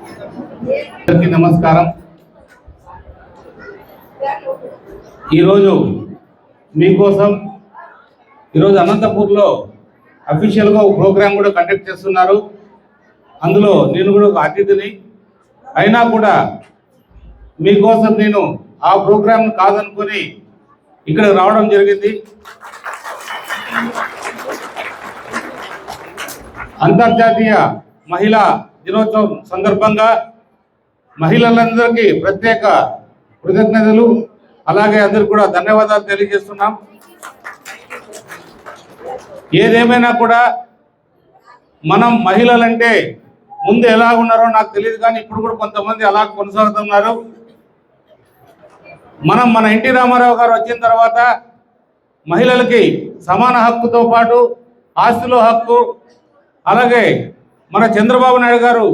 అందరికీ నమస్కారం. ఈరోజు మీకోసం ఈరోజు అనంతపూర్లో అఫీషియల్గా ఒక ప్రోగ్రామ్ కూడా కండక్ట్ చేస్తున్నారు. అందులో నేను కూడా ఒక అతిథిని. అయినా కూడా మీకోసం నేను ఆ ప్రోగ్రాం కాదనుకొని ఇక్కడ రావడం జరిగింది. అంతర్జాతీయ మహిళా దినోత్సవం సందర్భంగా మహిళలందరికీ ప్రత్యేక కృతజ్ఞతలు. అలాగే అందరికి కూడా ధన్యవాదాలు తెలియజేస్తున్నాం. ఏదేమైనా కూడా మనం మహిళలంటే ముందు ఎలా ఉన్నారో నాకు తెలియదు కానీ ఇప్పుడు కూడా కొంతమంది అలా కొనసాగుతున్నారు. మనం మన ఎన్టీ రామారావు గారు వచ్చిన తర్వాత మహిళలకి సమాన హక్కుతో పాటు ఆస్తిలో హక్కు అలాగే మన చంద్రబాబు నాయుడు గారు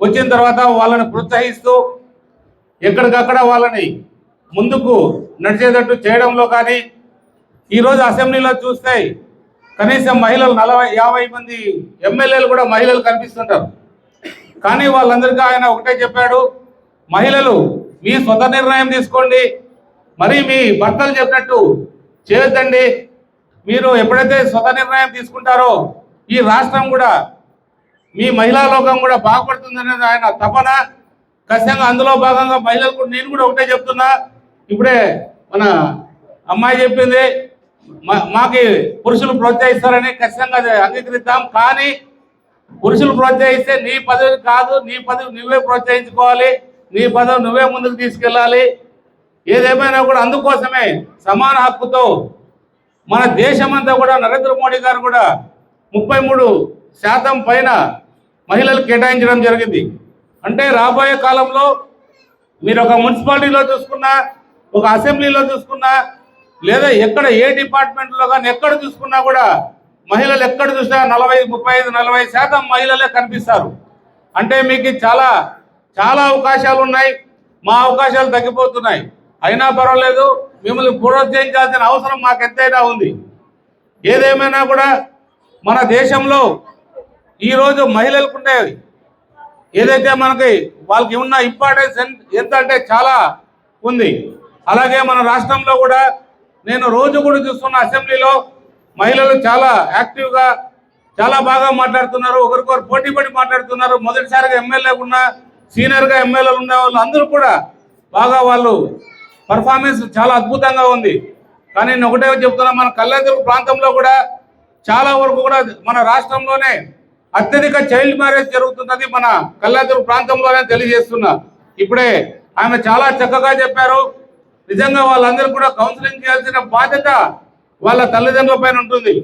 వచ్చిన తర్వాత వాళ్ళని ప్రోత్సహిస్తూ ఎక్కడికక్కడ వాళ్ళని ముందుకు నడిచేటట్టు చేయడంలో కానీ ఈరోజు అసెంబ్లీలో చూస్తే కనీసం మహిళలు నలభై యాభై మంది ఎమ్మెల్యేలు కూడా మహిళలు కనిపిస్తుంటారు. కానీ వాళ్ళందరికీ ఆయన ఒకటే చెప్పాడు మహిళలు మీ స్వత నిర్ణయం తీసుకోండి. మరి మీ భర్తలు చెప్పినట్టు చేయొద్దండి. మీరు ఎప్పుడైతే స్వత నిర్ణయం తీసుకుంటారో ఈ రాష్ట్రం కూడా మీ మహిళా లోకం కూడా బాగుపడుతుందనేది ఆయన తపన. ఖచ్చితంగా అందులో భాగంగా మహిళలకు నేను కూడా ఒకటే చెప్తున్నా. ఇప్పుడే మన అమ్మాయి చెప్పింది మా- మాకి పురుషులు ప్రోత్సహిస్తారని ఖచ్చితంగా అది అంగీకరిద్దాం కానీ పురుషులు ప్రోత్సహిస్తే నీ పదవి కాదు నీ పదవి నువ్వే ప్రోత్సహించుకోవాలి నీ పదవి నువ్వే ముందుకు తీసుకెళ్ళాలి. ఏదేమైనా కూడా అందుకోసమే సమాన హక్కుతో మన దేశమంతా కూడా నరేంద్ర మోడీ గారు కూడా ముప్పై మూడు శాతం పైన మహిళలు కేటాయించడం జరిగింది. అంటే రాబోయే కాలంలో మీరు ఒక మున్సిపాలిటీలో చూసుకున్నా ఒక అసెంబ్లీలో చూసుకున్నా లేదా ఎక్కడ ఏ డిపార్ట్మెంట్లో కానీ ఎక్కడ చూసుకున్నా కూడా మహిళలు ఎక్కడ చూసినా నలభై ముప్పై ఐదు నలభై శాతం మహిళలే కనిపిస్తారు. అంటే మీకు చాలా చాలా అవకాశాలు ఉన్నాయి. మా అవకాశాలు తగ్గిపోతున్నాయి. అయినా పర్వాలేదు మిమ్మల్ని ప్రోత్సహించాల్సిన అవసరం మాకు ఎంతైనా ఉంది. ఏదేమైనా కూడా మన దేశంలో ఈరోజు మహిళలకు ఉండేవి ఏదైతే మనకి వాళ్ళకి ఉన్న ఇంపార్టెన్స్ ఎంత అంటే చాలా ఉంది. అలాగే మన రాష్ట్రంలో కూడా నేను రోజు కూడా చూస్తున్న అసెంబ్లీలో మహిళలు చాలా యాక్టివ్గా చాలా బాగా మాట్లాడుతున్నారు. ఒకరికొకరు పోటీ పడి మాట్లాడుతున్నారు. మొదటిసారిగా ఎమ్మెల్యే ఉన్న సీనియర్గా ఎమ్మెల్యేలు ఉన్న వాళ్ళు అందరూ కూడా బాగా వాళ్ళు పర్ఫార్మెన్స్ చాలా అద్భుతంగా ఉంది. కానీ నేను ఒకటే చెప్తున్నా మన కళ్యాణదుర్గ ప్రాంతంలో కూడా చాలా వరకు కూడా మన రాష్ట్రంలోనే అత్యధిక చైల్డ్ మ్యారేజ్ జరుగుతున్నది మన కళ్యాణదుర్గ ప్రాంతంలోనే తెలియజేస్తున్నా. ఇప్పుడే ఆమె చాలా చక్కగా చెప్పారు. నిజంగా వాళ్ళందరూ కూడా కౌన్సిలింగ్ చేయాల్సిన బాధ్యత వాళ్ళ తల్లిదండ్రుల పైన ఉంటుంది.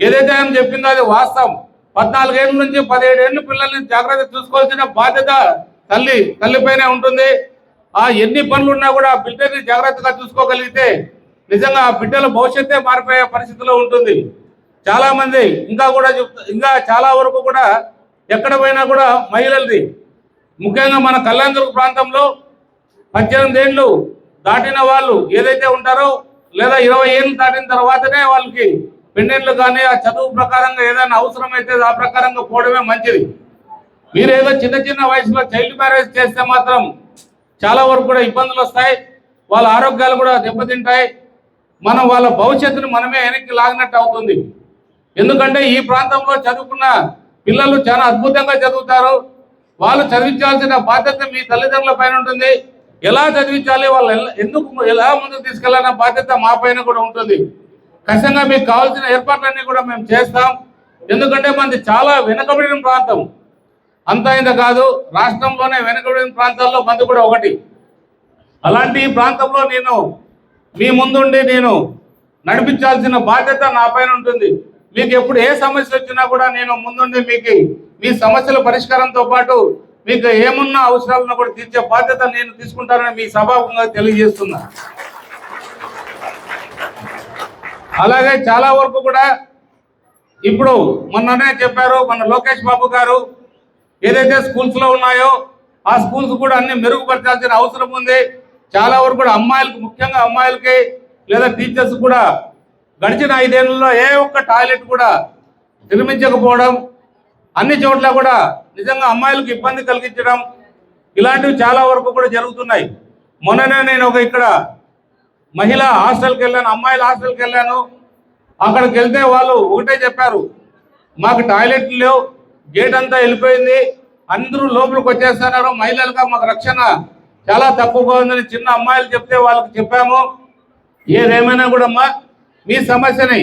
ఏదైతే ఆమె చెప్పిందో అది వాస్తవం. పద్నాలుగేళ్ళ నుంచి పదిహేడేళ్ళ పిల్లల్ని జాగ్రత్త చూసుకోవాల్సిన బాధ్యత తల్లి తల్లిపైనే ఉంటుంది. ఆ ఎన్ని పనులు ఉన్నా కూడా ఆ బిడ్డని జాగ్రత్తగా చూసుకోగలిగితే నిజంగా ఆ బిడ్డల భవిష్యత్తే మారిపోయే పరిస్థితిలో ఉంటుంది. చాలా మంది ఇంకా కూడా చెప్తా ఇంకా చాలా వరకు కూడా ఎక్కడ పోయినా కూడా మహిళలది. ముఖ్యంగా మన కళ్యాణదుర్గ ప్రాంతంలో పద్దెనిమిది ఏళ్ళు దాటిన వాళ్ళు ఏదైతే ఉంటారో లేదా ఇరవై ఏళ్ళు దాటిన తర్వాతనే వాళ్ళకి పెండెంట్లు కానీ ఆ చదువు ప్రకారంగా ఏదైనా అవసరం అయితే ఆ ప్రకారంగా పోవడమే మంచిది. మీరు ఏదో చిన్న చిన్న వయసులో చైల్డ్ మ్యారేజ్ చేస్తే మాత్రం చాలా వరకు కూడా ఇబ్బందులు వస్తాయి. వాళ్ళ ఆరోగ్యాలు కూడా దెబ్బతింటాయి. మనం వాళ్ళ భవిష్యత్తును మనమే వెనక్కి లాగినట్టు అవుతుంది. ఎందుకంటే ఈ ప్రాంతంలో చదువుకున్న పిల్లలు చాలా అద్భుతంగా చదువుతారు. వాళ్ళు చదివించాల్సిన బాధ్యత మీ తల్లిదండ్రుల పైన ఉంటుంది. ఎలా చదివించాలి వాళ్ళు ఎందుకు ఎలా ముందుకు తీసుకెళ్ళాలన్న బాధ్యత మా పైన కూడా ఉంటుంది. ఖచ్చితంగా మీకు కావాల్సిన ఏర్పాట్లన్నీ కూడా మేము చేస్తాం. ఎందుకంటే మనది చాలా వెనుకబడిన ప్రాంతం. అంత ఇంత కాదు రాష్ట్రంలోనే వెనుకబడిన ప్రాంతాల్లో మంది కూడా ఒకటి. అలాంటి ఈ ప్రాంతంలో నేను మీ ముందుండి నేను నడిపించాల్సిన బాధ్యత నా పైన ఉంటుంది. మీకు ఎప్పుడు ఏ సమస్య వచ్చినా కూడా నేను ముందుండి మీకు మీ సమస్యల పరిష్కారంతో పాటు మీకు ఏమున్న అవసరాలను కూడా తీర్చే బాధ్యత నేను తీసుకుంటానని మీ సభాముఖంగా తెలియజేస్తున్నా. అలాగే చాలా వరకు కూడా ఇప్పుడు మొన్ననే చెప్పారు మన లోకేష్ బాబు గారు ఏదైతే స్కూల్స్లో ఉన్నాయో ఆ స్కూల్స్ కూడా అన్ని మెరుగుపరచాల్సిన అవసరం ఉంది. చాలా వరకు కూడా అమ్మాయిలకు ముఖ్యంగా అమ్మాయిలకి లేదా టీచర్స్ కూడా గడిచిన ఐదేళ్ళలో ఏ ఒక్క టాయిలెట్ కూడా నిర్మించకపోవడం అన్ని చోట్ల కూడా నిజంగా అమ్మాయిలకు ఇబ్బంది కలిగించడం ఇలాంటివి చాలా వరకు కూడా జరుగుతున్నాయి. మొన్ననే నేను ఒక ఇక్కడ మహిళా హాస్టల్కి వెళ్ళాను అమ్మాయిల హాస్టల్కి వెళ్ళాను. అక్కడికి వెళ్తే వాళ్ళు ఒకటే చెప్పారు మాకు టాయిలెట్లు లేవు గేట్ అంతా వెళ్ళిపోయింది అందరూ లోపలికి వచ్చేస్తున్నారు మహిళలుగా మాకు రక్షణ చాలా తక్కువగా ఉందని చిన్న అమ్మాయిలు చెప్తే వాళ్ళకి చెప్పాము. ఏదేమైనా కూడా అమ్మా మీ సమస్యని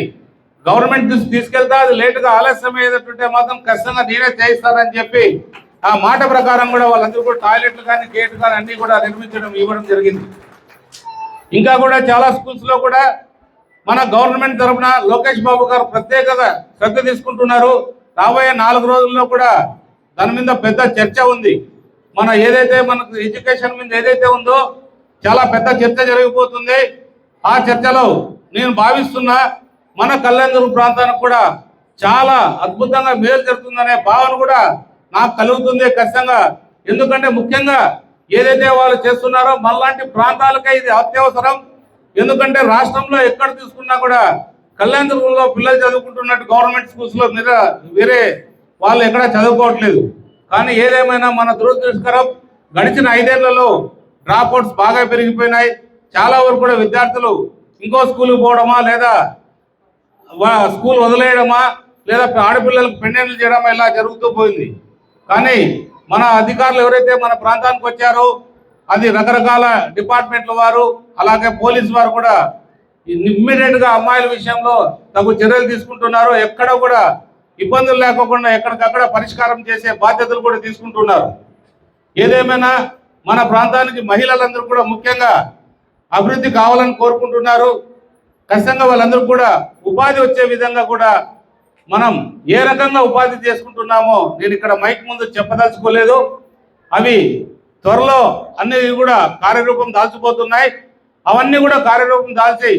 గవర్నమెంట్ దృష్టి తీసుకెళ్తా అది లేటుగా ఆలస్యం అయ్యేటట్టుంటే మాత్రం ఖచ్చితంగా నేనే చేయిస్తారని చెప్పి ఆ మాట ప్రకారం కూడా వాళ్ళందరూ కూడా టాయిలెట్లు కానీ గేట్ కానీ అన్నీ కూడా నిర్మించడం ఇవ్వడం జరిగింది. ఇంకా కూడా చాలా స్కూల్స్లో కూడా మన గవర్నమెంట్ తరఫున లోకేష్ బాబు గారు ప్రత్యేకత శ్రద్ధ తీసుకుంటున్నారు. రాబోయే నాలుగు రోజుల్లో కూడా దాని మీద పెద్ద చర్చ ఉంది. మన ఏదైతే మనకు ఎడ్యుకేషన్ మీద ఏదైతే ఉందో చాలా పెద్ద చర్చ జరిగిపోతుంది ఆ చర్చలో నేను భావిస్తున్నా మన కళ్యాణదుర్గ ప్రాంతానికి కూడా చాలా అద్భుతంగా మేలు జరుగుతుందనే భావన కూడా నాకు కలుగుతుంది ఖచ్చితంగా. ఎందుకంటే ముఖ్యంగా ఏదైతే వాళ్ళు చేస్తున్నారో మనలాంటి ప్రాంతాలకే ఇది అత్యవసరం. ఎందుకంటే రాష్ట్రంలో ఎక్కడ తీసుకున్నా కూడా కళ్యాణదుర్గంలో పిల్లలు చదువుకుంటున్నట్టు గవర్నమెంట్ స్కూల్స్లో మీద వేరే వాళ్ళు ఎక్కడ చదువుకోవట్లేదు. కానీ ఏదేమైనా మన దురదృష్టకరం గడిచిన ఐదేళ్ళలో డ్రాప్ అవుట్స్ బాగా పెరిగిపోయినాయి. చాలా వరకు కూడా విద్యార్థులు ఇంకో స్కూల్కి పోవడమా లేదా స్కూల్ వదిలేయడమా లేదా ఆడపిల్లలకు పెండెంట్లు చేయడమా ఇలా జరుగుతూ పోయింది. కానీ మన అధికారులు ఎవరైతే మన ప్రాంతానికి వచ్చారో అది రకరకాల డిపార్ట్మెంట్ల వారు అలాగే పోలీస్ వారు కూడా ఇమ్మీడియట్గా అమ్మాయిల విషయంలో తగు చర్యలు తీసుకుంటున్నారు. ఎక్కడ కూడా ఇబ్బందులు లేకోకుండా ఎక్కడికక్కడ పరిష్కారం చేసే బాధ్యతలు కూడా తీసుకుంటున్నారు. ఏదేమైనా మన ప్రాంతానికి మహిళలందరూ కూడా ముఖ్యంగా అభివృద్ధి కావాలని కోరుకుంటున్నారు. ఖచ్చితంగా వాళ్ళందరూ కూడా ఉపాధి వచ్చే విధంగా కూడా మనం ఏ రకంగా ఉపాధి చేసుకుంటున్నామో నేను ఇక్కడ మైక్ ముందు చెప్పదలుచుకోలేదు. అవి త్వరలో అన్ని కూడా కార్యరూపం దాల్చిపోతున్నాయి. అవన్నీ కూడా కార్యరూపం దాల్చి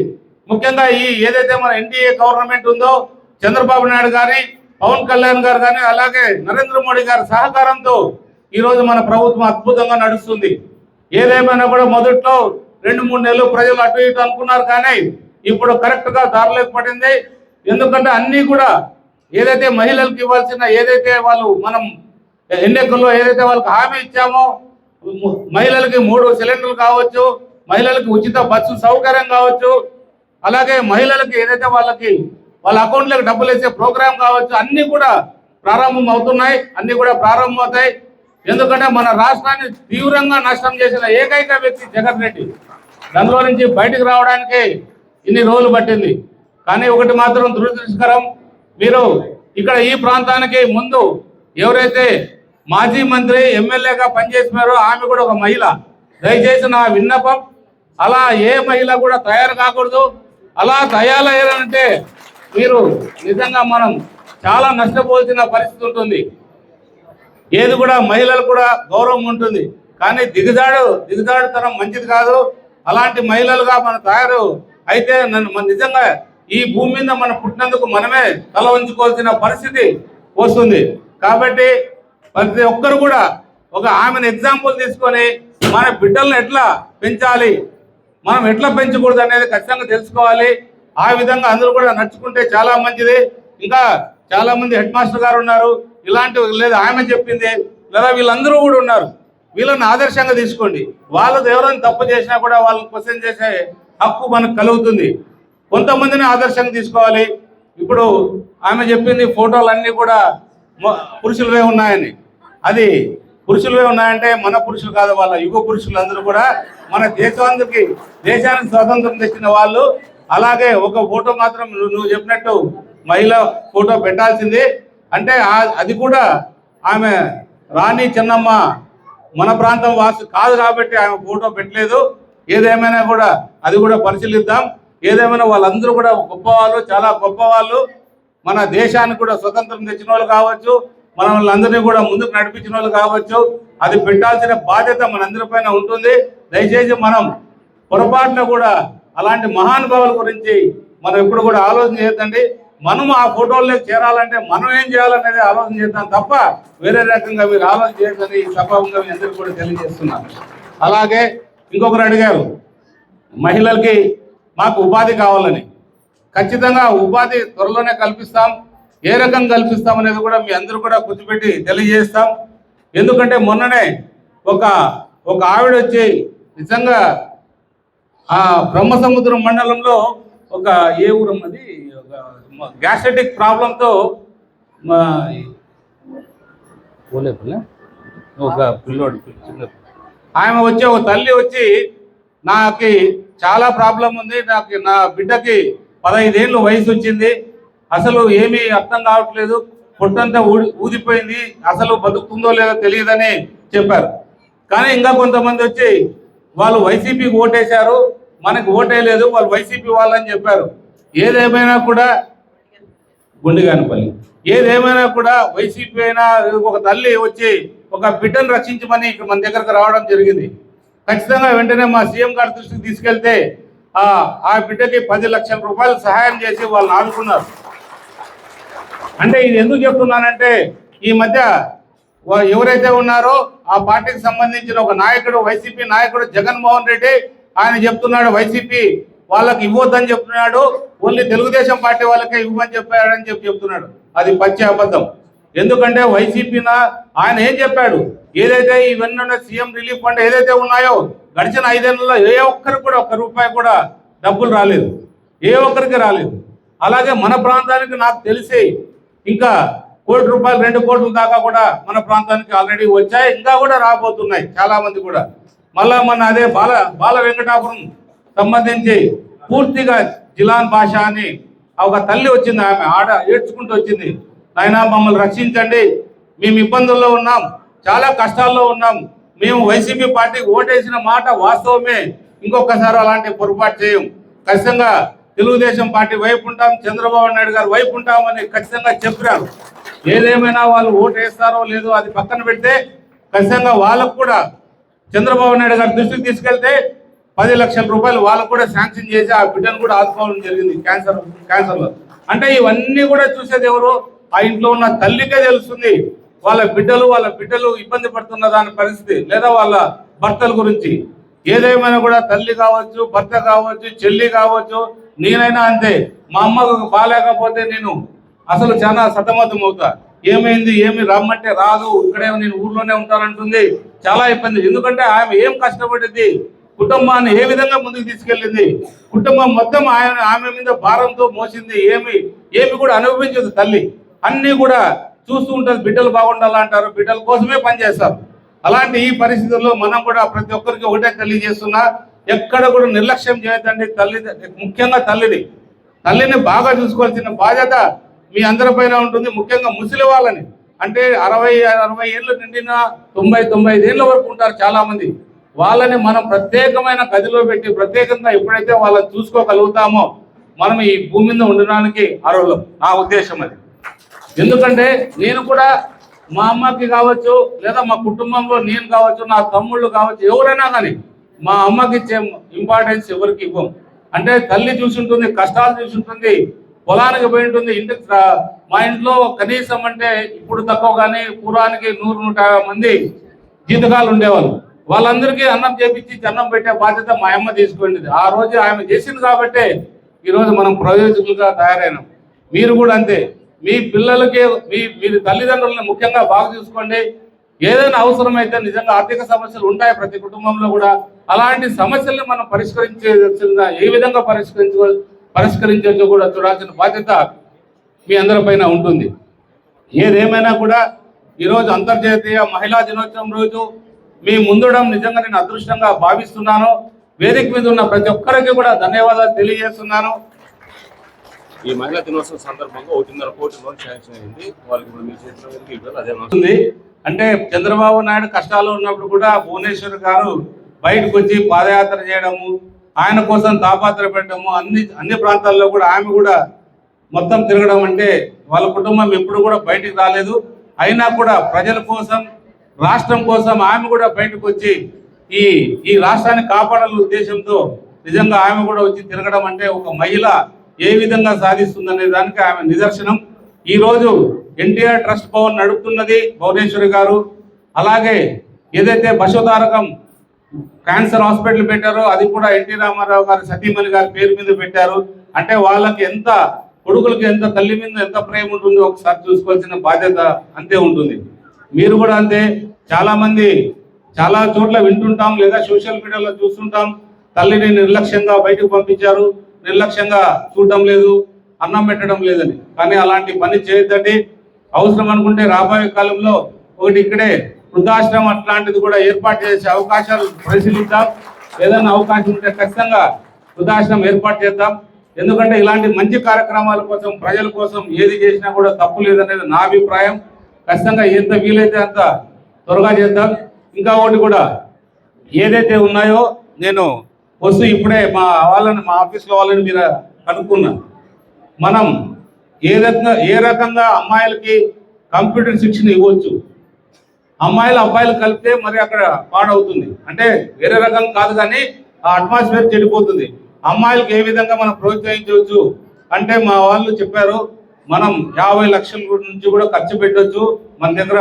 ముఖ్యంగా ఈ ఏదైతే మన ఎన్డీఏ గవర్నమెంట్ ఉందో చంద్రబాబు నాయుడు గారి పవన్ కళ్యాణ్ గారు కానీ అలాగే నరేంద్ర మోడీ గారి సహకారంతో ఈరోజు మన ప్రభుత్వం అద్భుతంగా నడుస్తుంది. ఏదేమైనా కూడా మొదట్లో రెండు మూడు నెలలు ప్రజలు అటు ఇటు అనుకున్నారు కానీ ఇప్పుడు కరెక్ట్గా దారిలోకి పడింది. ఎందుకంటే అన్ని కూడా ఏదైతే మహిళలకు ఇవ్వాల్సిన ఏదైతే వాళ్ళు మనం ఎన్నికల్లో ఏదైతే వాళ్ళకి హామీ ఇచ్చామో మహిళలకి మూడు సిలిండర్లు కావచ్చు మహిళలకు ఉచిత బస్సు సౌకర్యం కావచ్చు అలాగే మహిళలకి ఏదైతే వాళ్ళకి వాళ్ళ అకౌంట్లకు డబ్బులు వేసే ప్రోగ్రాం కావచ్చు అన్ని కూడా ప్రారంభం అవుతున్నాయి అన్ని కూడా ప్రారంభమవుతాయి ఎందుకంటే మన రాష్ట్రాన్ని తీవ్రంగా నష్టం చేసిన ఏకైక వ్యక్తి జగన్ రెడ్డి. దానిలో నుంచి బయటకు రావడానికి ఇన్ని రోజులు పట్టింది. కానీ ఒకటి మాత్రం దురదృష్టకరం మీరు ఇక్కడ ఈ ప్రాంతానికి ముందు ఎవరైతే మాజీ మంత్రి ఎమ్మెల్యేగా పనిచేస్తున్నారో ఆమె కూడా ఒక మహిళ. దయచేసి నా విన్నపం అలా ఏ మహిళ కూడా తయారు కాకూడదు. అలా తయారయ్యారంటే మీరు నిజంగా మనం చాలా నష్టపోవాల్సిన పరిస్థితి ఉంటుంది. ఏది కూడా మహిళలు కూడా గౌరవం ఉంటుంది. కానీ దిగజాడు దిగజాడుతనం మంచిది కాదు. అలాంటి మహిళలుగా మన తయారు అయితే నన్ను మన నిజంగా ఈ భూమి మీద మనం పుట్టినందుకు మనమే తల ఉంచుకోవాల్సిన పరిస్థితి వస్తుంది. కాబట్టి ప్రతి ఒక్కరు కూడా ఒక ఆమెను ఎగ్జాంపుల్ తీసుకొని మన బిడ్డలను ఎట్లా పెంచాలి మనం ఎట్లా పెంచకూడదు అనేది ఖచ్చితంగా తెలుసుకోవాలి. ఆ విధంగా అందరూ కూడా నడుచుకుంటే చాలా మంచిది. ఇంకా చాలా మంది హెడ్ మాస్టర్ గారు ఉన్నారు. ఇలాంటివి లేదా ఆమె చెప్పింది. లేదా వీళ్ళందరూ కూడా ఉన్నారు. వీళ్ళని ఆదర్శంగా తీసుకోండి. వాళ్ళు ఎవరైనా తప్పు చేసినా కూడా వాళ్ళని క్వశ్చన్ చేసే హక్కు మనకు కలుగుతుంది. కొంతమందిని ఆదర్శంగా తీసుకోవాలి. ఇప్పుడు ఆమె చెప్పింది ఫోటోలు అన్నీ కూడా పురుషులవే ఉన్నాయని. అది పురుషులవే ఉన్నాయంటే మన పురుషులు కాదు వాళ్ళ యుగ పురుషులు అందరూ కూడా మన దేశానికి దేశానికి స్వాతంత్రం తెచ్చిన వాళ్ళు. అలాగే ఒక ఫోటో మాత్రం నువ్వు చెప్పినట్టు మహిళ ఫోటో పెట్టాల్సింది. అంటే అది కూడా ఆమె రాణి చెన్నమ్మ మన ప్రాంతం వాసు కాదు కాబట్టి ఆమె ఫోటో పెట్టలేదు. ఏదేమైనా కూడా అది కూడా పరిశీలిద్దాం. ఏదేమైనా వాళ్ళందరూ కూడా గొప్ప వాళ్ళు చాలా గొప్ప వాళ్ళు మన దేశానికి కూడా స్వతంత్రం తెచ్చిన వాళ్ళు కావచ్చు మన వాళ్ళందరినీ కూడా ముందుకు నడిపించిన వాళ్ళు కావచ్చు. అది పెట్టాల్సిన బాధ్యత మనందరిపైన ఉంటుంది. దయచేసి మనం పొరపాటున కూడా అలాంటి మహానుభావుల గురించి మనం ఎప్పుడు కూడా ఆలోచన చేయొద్దండి. మనం ఆ ఫోటోల్లోకి చేరాలంటే మనం ఏం చేయాలనేది ఆలోచన చేద్దాం తప్ప వేరే రకంగా మీరు ఆలోచన చేయొద్దని ఈ సభాముగా మీ అందరికీ కూడా తెలియజేస్తున్నారు అలాగే ఇంకొకరు అడిగారు మహిళలకి మాకు ఉపాధి కావాలని. ఖచ్చితంగా ఉపాధి త్వరలోనే కల్పిస్తాం ఏ రకం కల్పిస్తాం అనేది కూడా మీ అందరూ కూడా గుర్తుపెట్టి తెలియజేస్తాం. ఎందుకంటే మొన్ననే ఒక ఒక ఆవిడ వచ్చి నిజంగా ఆ బ్రహ్మసముద్రం మండలంలో ఒక ఏ ఊరు అది గ్యాస్ట్రిటిక్ ప్రాబ్లంతో ఒక పిల్లోడు చిన్న ఆమె వచ్చి ఒక తల్లి వచ్చి నాకు చాలా ప్రాబ్లం ఉంది. నాకు నా బిడ్డకి పదహైదేళ్ళు వయసు వచ్చింది. అసలు ఏమీ అర్థం కావట్లేదు. పొట్టంతా ఊడి ఊదిపోయింది. అసలు బతుకుతుందో లేదో తెలియదని చెప్పారు. కానీ ఇంకా కొంతమంది వచ్చి వాళ్ళు వైసీపీకి ఓటేశారు. మనకు ఓటేయలేదు వాళ్ళు వైసీపీ వాళ్ళని చెప్పారు. ఏదేమైనా కూడా గుండెగానిపల్లి. ఏదేమైనా కూడా వైసీపీ అయినా ఒక తల్లి వచ్చి ఒక బిడ్డను రక్షించమని ఇక్కడ మన దగ్గరకు రావడం జరిగింది. ఖచ్చితంగా వెంటనే మా సీఎం గారి దృష్టికి తీసుకెళ్తే ఆ బిడ్డకి పది లక్షల రూపాయలు సహాయం చేసి వాళ్ళు ఆదుకున్నారు. అంటే ఇది ఎందుకు చెప్తున్నానంటే ఈ మధ్య ఎవరైతే ఉన్నారో ఆ పార్టీకి సంబంధించిన ఒక నాయకుడు వైసీపీ నాయకుడు జగన్మోహన్ రెడ్డి ఆయన చెప్తున్నాడు వైసీపీ వాళ్ళకి ఇవ్వద్దని చెప్తున్నాడు ఓన్లీ తెలుగుదేశం పార్టీ వాళ్ళకే ఇవ్వమని చెప్పాడని చెప్పి చెప్తున్నాడు. అది పచ్చి అబద్ధం. ఎందుకంటే వైసీపీన ఆయన ఏం చెప్పాడు? ఏదైతే ఇవన్నీ సీఎం రిలీఫ్ ఫండ్ ఏదైతే ఉన్నాయో గడిచిన ఐదేళ్ళలో ఏ ఒక్కరికి కూడా ఒక్క రూపాయి కూడా డబ్బులు రాలేదు. ఏ ఒక్కరికి రాలేదు. అలాగే మన ప్రాంతానికి నాకు తెలిసి ఇంకా కోటి రూపాయలు రెండు కోట్ల దాకా కూడా మన ప్రాంతానికి ఆల్రెడీ వచ్చాయి ఇంకా కూడా రాబోతున్నాయి చాలామంది కూడా. మళ్ళా మన అదే బాల బాల వెంకటాపురం సంబంధించి పూర్తిగా జిలాన్ భాష అని ఒక తల్లి వచ్చింది ఆమె ఆడ ఏడ్చుకుంటూ వచ్చింది. నాయన మమ్మల్ని రక్షించండి. మేము ఇబ్బందుల్లో ఉన్నాం. చాలా కష్టాల్లో ఉన్నాం. మేము వైసీపీ పార్టీకి ఓటేసిన మాట వాస్తవమే. ఇంకొకసారి అలాంటి పొరపాటు చేయం. ఖచ్చితంగా తెలుగుదేశం పార్టీ వైపు ఉంటాం. చంద్రబాబు నాయుడు గారు వైపు ఉంటామని ఖచ్చితంగా చెప్పారు ఏదేమైనా వాళ్ళు ఓటు వేస్తారో లేదో అది పక్కన పెడితే ఖచ్చితంగా వాళ్ళకు కూడా చంద్రబాబు నాయుడు గారి దృష్టికి తీసుకెళ్తే పది లక్షల రూపాయలు వాళ్ళకు కూడా శాంక్షన్ చేసి ఆ బిడ్డను కూడా ఆదుకోవడం జరిగింది. క్యాన్సర్ క్యాన్సర్లో అంటే ఇవన్నీ కూడా చూసేది ఎవరు? ఆ ఇంట్లో ఉన్న తల్లికే తెలుస్తుంది. వాళ్ళ బిడ్డలు వాళ్ళ బిడ్డలు ఇబ్బంది పడుతున్న దాని పరిస్థితి లేదా వాళ్ళ భర్తల గురించి. ఏదేమైనా కూడా తల్లి కావచ్చు భర్త కావచ్చు చెల్లి కావచ్చు నేనైనా అంతే. మా అమ్మకు బాగాలేకపోతే నేను అసలు చాలా సతమతం అవుతా. ఏమైంది? ఏమి రమ్మంటే రాదు. ఇక్కడే నేను ఊర్లోనే ఉంటానంటుంది. చాలా ఇబ్బంది. ఎందుకంటే ఆమె ఏం కష్టపడింది? కుటుంబాన్ని ఏ విధంగా ముందుకు తీసుకెళ్ళింది? కుటుంబం మొత్తం ఆయన ఆమె మీద భారంతో మోసింది. ఏమి ఏమి కూడా అనుభవించదు తల్లి. అన్నీ కూడా చూస్తూ ఉంటుంది. బిడ్డలు బాగుండాలంటారు బిడ్డల కోసమే పనిచేస్తారు అలాంటి ఈ పరిస్థితుల్లో మనం కూడా ప్రతి ఒక్కరికి ఒకటే తెలియజేస్తున్నా ఎక్కడ కూడా నిర్లక్ష్యం చేయొద్దండి తల్లి ముఖ్యంగా తల్లిని. తల్లిని బాగా చూసుకోవాల్సిన బాధ్యత మీ అందరిపైన ఉంటుంది ముఖ్యంగా ముసలి వాళ్ళని. అంటే అరవై అరవై ఏళ్ళు నిండిన తొంభై తొంభై ఐదు ఏళ్ళ వరకు ఉంటారు చాలామంది. వాళ్ళని మనం ప్రత్యేకమైన గదిలో పెట్టి ప్రత్యేకంగా ఎప్పుడైతే వాళ్ళని చూసుకోగలుగుతామో మనం ఈ భూమి మీద ఉండడానికి అర్హులం. నా ఉద్దేశం అది. ఎందుకంటే నేను కూడా మా అమ్మకి కావచ్చు లేదా మా కుటుంబంలో నేను కావచ్చు నా తమ్ముళ్ళు కావచ్చు ఎవరైనా కానీ మా అమ్మకి ఇచ్చే ఇంపార్టెన్స్ ఎవరికి ఇవ్వం. అంటే తల్లి చూసుంటుంది కష్టాలు చూసుంటుంది పొలానికి పోయి ఉంటుంది ఇంటికి మా ఇంట్లో కనీసం అంటే ఇప్పుడు తక్కువ కానీ పూర్వానికి నూరు నూట యాభై మంది జీతకాలు ఉండేవాళ్ళు. వాళ్ళందరికీ అన్నం చేపించి అన్నం పెట్టే బాధ్యత మా అమ్మ తీసుకునేది ఆ రోజు ఆమె చేసింది కాబట్టే ఈరోజు మనం ప్రయోజకులుగా తయారైనాం. మీరు కూడా అంతే. మీ పిల్లలకి మీ మీరు తల్లిదండ్రులను ముఖ్యంగా బాగా చూసుకోండి. ఏదైనా అవసరమైతే నిజంగా ఆర్థిక సమస్యలు ఉంటాయి ప్రతి కుటుంబంలో కూడా. అలాంటి సమస్యల్ని మనం పరిష్కరించేదా ఏ విధంగా పరిష్కరించ పరిష్కరించవచ్చు కూడా చూడాల్సిన బాధ్యత మీ అందరిపైన ఉంటుంది. ఏదేమైనా కూడా ఈరోజు అంతర్జాతీయ మహిళా దినోత్సవం రోజు మీ ముందుడం నిజంగా నేను అదృష్టంగా భావిస్తున్నాను. వేదిక మీద ఉన్న ప్రతి ఒక్కరికి కూడా ధన్యవాదాలు తెలియజేస్తున్నాను. ఈ మహిళా దినోత్సవం సందర్భంగా ఒకటిన్నర కోటి లోన్ శాంక్షన్ అయింది. వాళ్ళకి ఇప్పుడు అదే. ఉంది. అంటే చంద్రబాబు నాయుడు కష్టాలు ఉన్నప్పుడు కూడా భువనేశ్వర్ గారు బయటకు వచ్చి పాదయాత్ర చేయడము ఆయన కోసం తాపాత్ర పెట్టడము అన్ని అన్ని ప్రాంతాల్లో కూడా ఆమె కూడా మొత్తం తిరగడం అంటే వాళ్ళ కుటుంబం ఎప్పుడు కూడా బయటికి రాలేదు. అయినా కూడా ప్రజల కోసం రాష్ట్రం కోసం ఆమె కూడా బయటకు వచ్చి ఈ ఈ రాష్ట్రాన్ని కాపాడాలనే ఉద్దేశంతో నిజంగా ఆమె కూడా వచ్చి తిరగడం అంటే ఒక మహిళ ఏ విధంగా సాధిస్తుందనే దానికి ఆమె నిదర్శనం. ఈరోజు ఎన్టీఆర్ ట్రస్ట్ భవన్ నడుపుతున్నది భువనేశ్వరి గారు. అలాగే ఏదైతే బసవతారకం క్యాన్సర్ హాస్పిటల్ పెట్టారో అది కూడా ఎన్టీ రామారావు గారి సతీమణి గారి పేరు మీద పెట్టారు. అంటే వాళ్ళకి ఎంత కొడుకులకి ఎంత తల్లి మీద ఎంత ప్రేమ ఉంటుందో ఒకసారి చూసుకోవాల్సిన బాధ్యత అంతే ఉంటుంది. మీరు కూడా అంతే చాలా మంది చాలా చోట్ల వింటుంటాం లేదా సోషల్ మీడియాలో చూస్తుంటాం. తల్లిని నిర్లక్ష్యంగా బయటకు పంపించారు. నిర్లక్ష్యంగా చూడడం లేదు అన్నం పెట్టడం లేదని. కానీ అలాంటి పని చేయొద్దండి. అవసరం అనుకుంటే రాబోయే కాలంలో ఒకటి ఇక్కడే వృద్ధాశ్రమం అట్లాంటిది కూడా ఏర్పాటు చేసే అవకాశాలు పరిశీలిద్దాం. ఏదైనా అవకాశం ఉంటే ఖచ్చితంగా వృద్ధాశ్రమం ఏర్పాటు చేద్దాం. ఎందుకంటే ఇలాంటి మంచి కార్యక్రమాల కోసం ప్రజల కోసం ఏది చేసినా కూడా తప్పు లేదనేది నా అభిప్రాయం. ఖచ్చితంగా ఎంత వీలైతే అంత త్వరగా చేద్దాం. ఇంకా ఒకటి కూడా ఏదైతే ఉన్నాయో నేను వస్తూ ఇప్పుడే మా వాళ్ళని మా ఆఫీస్లో వాళ్ళని మీరు కనుక్కున్నా. మనం ఏ రకంగా ఏ రకంగా అమ్మాయిలకి కంప్యూటర్ శిక్షణ ఇవ్వచ్చు? అమ్మాయిలు అబ్బాయిలు కలిపితే మరి అక్కడ పాడవుతుంది. అంటే వేరే రకం కాదు కానీ ఆ అట్మాస్ఫియర్ చెడిపోతుంది. అమ్మాయిలకు ఏ విధంగా మనం ప్రోత్సహించవచ్చు? అంటే మా వాళ్ళు చెప్పారు మనం యాభై లక్షల నుంచి కూడా ఖర్చు పెట్టవచ్చు మన దగ్గర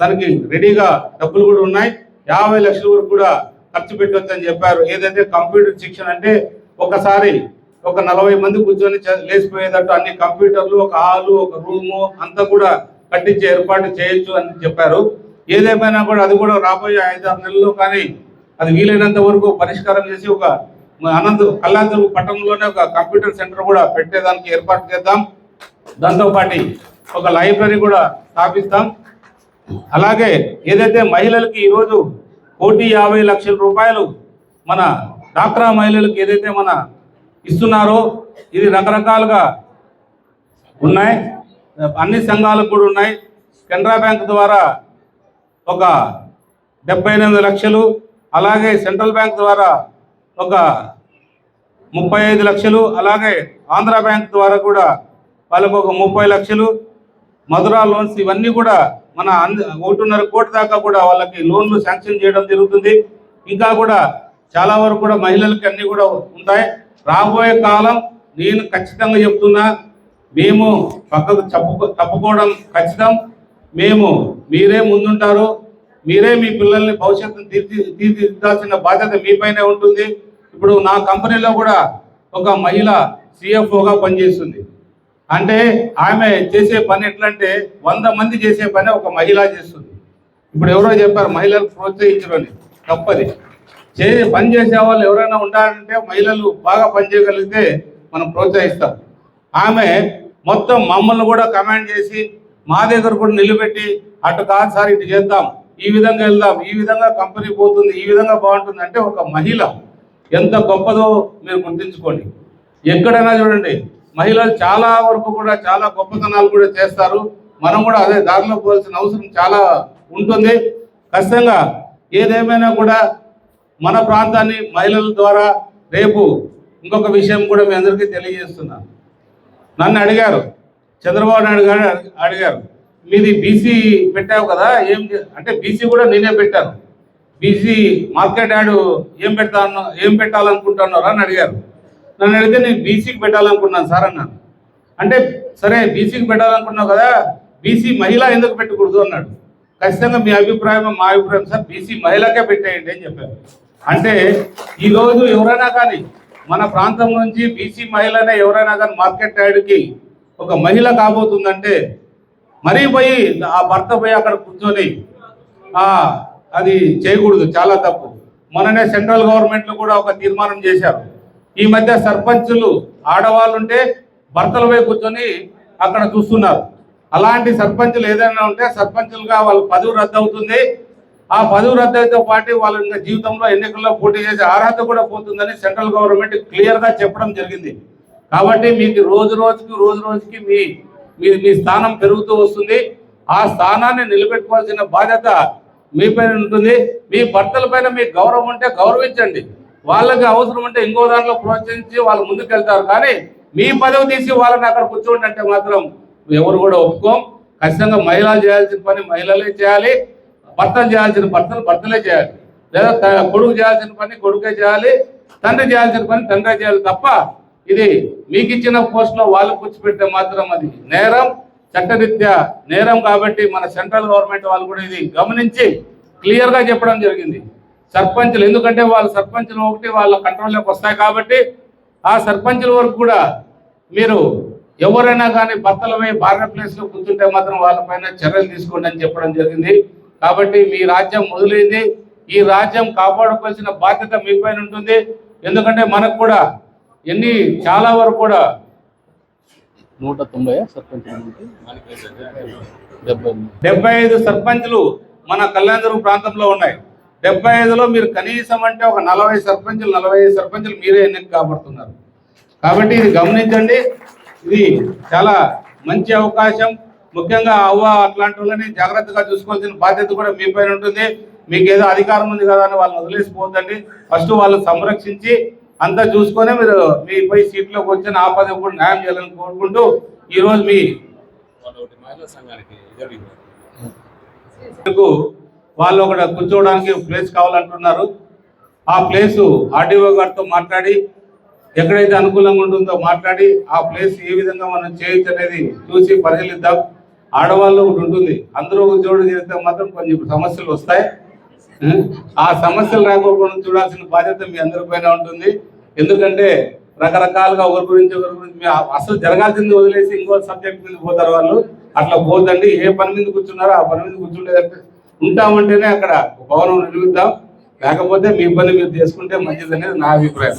దానికి రెడీగా డబ్బులు కూడా ఉన్నాయి. యాభై లక్షల వరకు కూడా ఖర్చు పెట్టవచ్చు అని చెప్పారు. ఏదైతే కంప్యూటర్ శిక్షణ అంటే ఒకసారి ఒక నలభై మంది కూర్చొని లేచిపోయేటట్టు అన్ని కంప్యూటర్లు ఒక హాలు ఒక రూము అంతా కూడా కట్టించే ఏర్పాటు చేయొచ్చు అని చెప్పారు. ఏదేమైనా కూడా అది కూడా రాబోయే ఐదు ఆరు నెలల్లో కానీ అది వీలైనంత వరకు పరిష్కారం చేసి ఒక అనంత కళ్యాణ పట్టణంలోనే ఒక కంప్యూటర్ సెంటర్ కూడా పెట్టేదానికి ఏర్పాటు చేద్దాం. దాంతోపాటు ఒక లైబ్రరీ కూడా స్థాపిస్తాం. అలాగే ఏదైతే మహిళలకి ఈరోజు కోటి యాభై లక్షల రూపాయలు మన డాక్రా మహిళలకు ఏదైతే మన ఇస్తున్నారో ఇది రకరకాలుగా ఉన్నాయి. అన్ని సంఘాలకు కూడా ఉన్నాయి. కెనరా బ్యాంక్ ద్వారా ఒక డెబ్బై ఎనిమిది లక్షలు అలాగే సెంట్రల్ బ్యాంక్ ద్వారా ఒక ముప్పై ఐదు లక్షలు అలాగే ఆంధ్ర బ్యాంక్ ద్వారా కూడా వాళ్ళకు ఒక ముప్పై లక్షలు మధురా లోన్స్ ఇవన్నీ కూడా మన ఒకటిన్నర కోటి దాకా కూడా వాళ్ళకి లోన్లు శాంక్షన్ చేయడం జరుగుతుంది. ఇంకా కూడా చాలా వరకు కూడా మహిళలకి అన్ని కూడా ఉంటాయి. రాబోయే కాలం నేను ఖచ్చితంగా చెప్తున్నా మేము పక్కకు తప్పు తప్పుకోవడం ఖచ్చితం. మేము మీరే ముందుంటారు. మీరే మీ పిల్లల్ని భవిష్యత్తును తీర్చి తీర్చిదిద్దాల్సిన బాధ్యత మీపైనే ఉంటుంది. ఇప్పుడు నా కంపెనీలో కూడా ఒక మహిళ సిఎఫ్ఓగా పనిచేస్తుంది. అంటే ఆమె చేసే పని ఎట్లా అంటే వంద మంది చేసే పని ఒక మహిళ చేస్తుంది. ఇప్పుడు ఎవరో చెప్పారు మహిళలు ప్రోత్సహించరని. తప్పది. చే పని చేసే వాళ్ళు ఎవరైనా ఉండాలంటే మహిళలు బాగా పని చేయగలిగితే మనం ప్రోత్సహిస్తాం. ఆమె మొత్తం మమ్మల్ని కూడా కమాండ్ చేసి మా దగ్గర కూడా నిలబెట్టి అటు కాదు సార్ ఇటు చేద్దాం ఈ విధంగా వెళ్దాం ఈ విధంగా కంపెనీ పోతుంది ఈ విధంగా బాగుంటుంది అంటే ఒక మహిళ ఎంత గొప్పదో మీరు గుర్తించుకోండి. ఎక్కడైనా చూడండి మహిళలు చాలా వరకు కూడా చాలా గొప్పతనాలు కూడా చేస్తారు. మనం కూడా అదే దారిలో పోవాల్సిన అవసరం చాలా ఉంటుంది. ఖచ్చితంగా ఏదేమైనా కూడా మన ప్రాంతాన్ని మహిళల ద్వారా రేపు ఇంకొక విషయం కూడా మీ అందరికీ తెలియజేస్తున్నాను నన్ను అడిగారు. చంద్రబాబు నాయుడు గారు అడిగారు. మీది బీసీ పెట్టావు కదా ఏం అంటే బీసీ కూడా నేనే పెట్టాను. బీసీ మార్కెట్ యాడ్ ఏం పెడతా ఏం పెట్టాలనుకుంటున్నారా అని అడిగారు. నన్ను అడిగితే నేను బీసీకి పెట్టాలనుకున్నాను సార్ అన్నాను అంటే సరే బీసీకి పెట్టాలనుకున్నావు కదా బీసీ మహిళ ఎందుకు పెట్టకూడదు అన్నాడు. ఖచ్చితంగా మీ అభిప్రాయం మా అభిప్రాయం సార్ బీసీ మహిళకే పెట్టేయండి అని చెప్పారు. అంటే ఈరోజు ఎవరైనా కానీ మన ప్రాంతం నుంచి బీసీ మహిళనే ఎవరైనా కానీ మార్కెట్ యార్డ్కి ఒక మహిళ కాబోతుందంటే మరీ పోయి ఆ భర్త పోయి అక్కడ కూర్చొని అది చేయకూడదు చాలా తప్పు. మననే సెంట్రల్ గవర్నమెంట్లో కూడా ఒక తీర్మానం చేశారు. ఈ మధ్య సర్పంచులు ఆడవాళ్ళు ఉంటే భర్తలపై కూర్చొని అక్కడ చూస్తున్నారు. అలాంటి సర్పంచులు ఏదైనా ఉంటే సర్పంచులుగా వాళ్ళ పదవి రద్దు అవుతుంది ఆ పదవి రద్దుతో పాటు వాళ్ళు జీవితంలో ఎన్నికల్లో పోటీ చేసే అర్హత కూడా పోతుందని సెంట్రల్ గవర్నమెంట్ క్లియర్గా చెప్పడం జరిగింది. కాబట్టి మీకు రోజు రోజుకి రోజు రోజుకి మీ మీ మీ స్థానం పెరుగుతూ వస్తుంది. ఆ స్థానాన్ని నిలబెట్టుకోవాల్సిన బాధ్యత మీ పైన ఉంటుంది. మీ భర్తల పైన మీకు గౌరవం ఉంటే గౌరవించండి. వాళ్ళకి అవసరం ఉంటే ఇంకో దాంట్లో ప్రోత్సహించి వాళ్ళు ముందుకు వెళ్తారు కానీ మీ పదవి తీసి వాళ్ళని అక్కడ కూర్చోండి అంటే మాత్రం ఎవరు కూడా ఒప్పుకోం. ఖచ్చితంగా మహిళలు చేయాల్సిన పని మహిళలే చేయాలి. భర్తలు చేయాల్సిన భర్తలు భర్తలే చేయాలి. లేదా త- కొడుకు చేయాల్సిన పని కొడుకే చేయాలి. తండ్రి చేయాల్సిన పని తండ్రి చేయాలి తప్ప ఇది మీకు ఇచ్చిన పోస్ట్లో వాళ్ళు కూర్చోపెడితే మాత్రం అది నేరం. చట్టరీత్యా నేరం కాబట్టి మన సెంట్రల్ గవర్నమెంట్ వాళ్ళు కూడా ఇది గమనించి క్లియర్గా చెప్పడం జరిగింది. సర్పంచులు. ఎందుకంటే వాళ్ళు సర్పంచులు ఒకటి వాళ్ళ కంట్రోల్లోకి వస్తాయి కాబట్టి ఆ సర్పంచుల వరకు కూడా మీరు ఎవరైనా కానీ భర్తలపై భార్య ప్లేస్లో కూర్చుంటే మాత్రం వాళ్ళపైన చర్యలు తీసుకోండి అని చెప్పడం జరిగింది. కాబట్టి మీ రాజ్యం మొదలైంది. ఈ రాజ్యం కాపాడుకోవాల్సిన బాధ్యత మీ పైన ఉంటుంది. ఎందుకంటే మనకు కూడా ఎన్ని చాలా వరకు కూడా నూట తొంభై సర్పంచ్ డెబ్బై డెబ్బై ఐదు సర్పంచ్లు మన కళ్యాణదుర్గం ప్రాంతంలో ఉన్నాయి. డెబ్బై ఐదులో మీరు కనీసం అంటే ఒక నలభై సర్పంచులు నలభై ఐదు సర్పంచులు మీరే ఎన్నిక కాబడుతున్నారు. కాబట్టి ఇది గమనించండి ఇది చాలా మంచి అవకాశం. ముఖ్యంగా అవ్వ అట్లాంటి వాళ్ళని జాగ్రత్తగా చూసుకోవాల్సిన బాధ్యత కూడా మీ పైన ఉంటుంది. మీకు ఏదో అధికారం ఉంది కదా అని వాళ్ళని వదిలేసిపోద్దండి ఫస్ట్ వాళ్ళని సంరక్షించి అంతా చూసుకొని మీరు మీపై సీట్లోకి వచ్చిన ఆపద కూడా న్యాయం చేయాలని కోరుకుంటూ ఈరోజు మీ సంఘానికి వాళ్ళు ఒకటి కూర్చోవడానికి ప్లేస్ కావాలంటున్నారు. ఆ ప్లేసు ఆర్డీఓ గారితో మాట్లాడి ఎక్కడైతే అనుకూలంగా ఉంటుందో మాట్లాడి ఆ ప్లేస్ ఏ విధంగా మనం చేయొచ్చు అనేది చూసి పరిశీలిద్దాం. ఆడవాళ్ళు ఒకటి ఉంటుంది. అందరూ ఒక చోటు చేస్తే మాత్రం కొంచెం సమస్యలు వస్తాయి. ఆ? సమస్యలు రాకపోకుండా చూడాల్సిన బాధ్యత మీ అందరి పైన ఉంటుంది. ఎందుకంటే రకరకాలుగా ఒకరి గురించి ఒకరి గురించి అసలు జరగాల్సింది వదిలేసి ఇంకో సబ్జెక్ట్ మీద పోతారు వాళ్ళు. అట్లా పోతండి ఏ పని మీద కూర్చున్నారో ఆ పని మీద కూర్చుండేదంటే ఉంటామంటేనే అక్కడ భవనం నిర్మిద్దాం. లేకపోతే మీ ఇబ్బంది మీరు చేసుకుంటే మంచిది అనేది నా అభిప్రాయం.